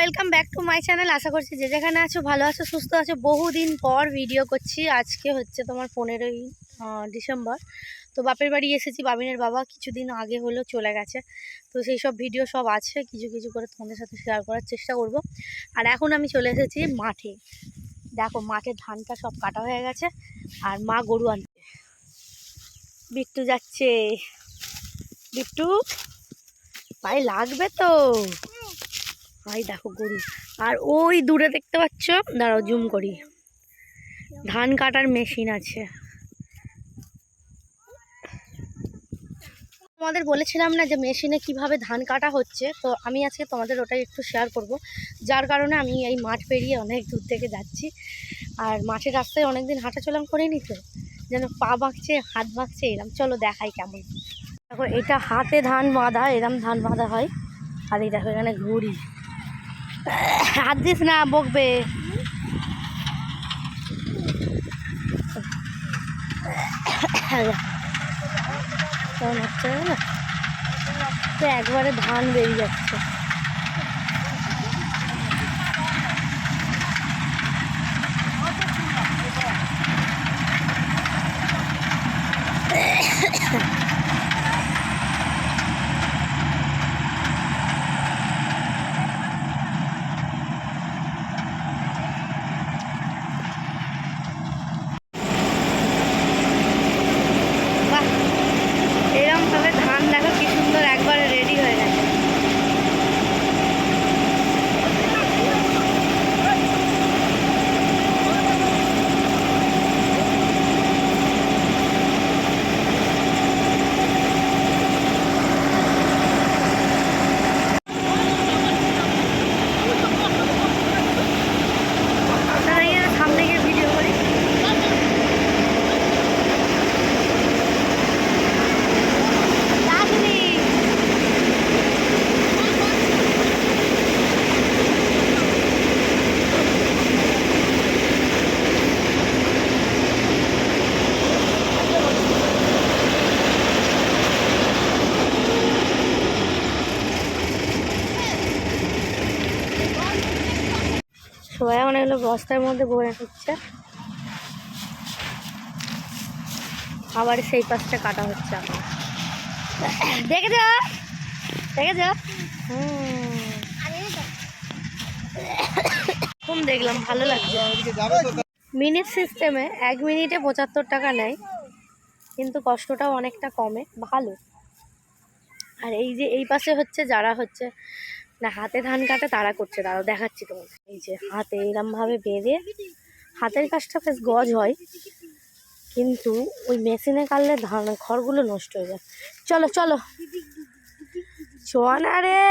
Welcome back to my channel আশা করছি যে যেখানে আছো, ভালো আছো, সুস্থ আছো, বহুদিন পর ভিডিও করছি। আজকে হচ্ছে তোমার পনেরোই ডিসেম্বর। তো বাপের বাড়ি এসেছি, বাবিনের বাবা কিছুদিন আগে হলো চলে গেছে। তো সেই সব ভিডিও সব আছে, কিছু কিছু করে তোমাদের সাথে শেয়ার করার চেষ্টা করব। আর এখন আমি চলে এসেছি মাঠে। দেখো, মাঠে ধানটা সব কাটা হয়ে গেছে, আর মা গরু আনছে। বিট্টু যাচ্ছে। বিট্টু পায়ে লাগবে তো। ভাই দেখো গরু। আর ওই দূরে দেখতে পাচ্ছ? দাঁড়াও জুম করি। ধান কাটার মেশিন আছে। তোমাদের বলেছিলাম না যে মেশিনে কীভাবে ধান কাটা হচ্ছে? তো আমি আজকে তোমাদের ওটাই একটু শেয়ার করব। যার কারণে আমি এই মাঠ পেরিয়ে অনেক দূর থেকে যাচ্ছি। আর মাঠের রাস্তায় অনেক দিন হাঁটাচলা করিনি তো, যেন পা বাঁকছে, হাত বাঁকছে, এরম। চলো দেখাই কেমন। দেখো, এটা হাতে ধান বাঁধা, এরম ধান বাঁধা হয়। আর এই দেখো, এখানে ঘুড়ি। হাত দিস না বকবে জানো? তো একবারে ধান বেরিয়ে যাচ্ছে বাহ এরকম ভাবে ধান দেখো কি সুন্দর একবারে রেডি হয়ে গেছে আপনারা এখানে সামনে গিয়ে ভিডিও করি লাগনি সবাই এখন এগুলো বস্তার মধ্যে ভরে নিচ্ছে আবার সেই পাশটা কাটা হচ্ছে দেখে যা দেখে যা খুব দেখলাম, ভালো লাগছে। মিনিট সিস্টেমে এক মিনিটে পঁচাত্তর টাকা নেয়, কিন্তু কষ্টটাও অনেকটা কমে, ভালো। আর এই যে এই পাশে হচ্ছে, যারা হচ্ছে না, হাতে ধান কাটে, তারা করছে, তারা দেখাচ্ছি তোমাকে এই যে হাতে এরমভাবে বেঁধে, হাতের কাজটা বেশ গজ হয়, কিন্তু ওই মেশিনে কাটলে ধান খড়গুলো নষ্ট হয়ে যায়। চলো চলো। চোয়ানা রে!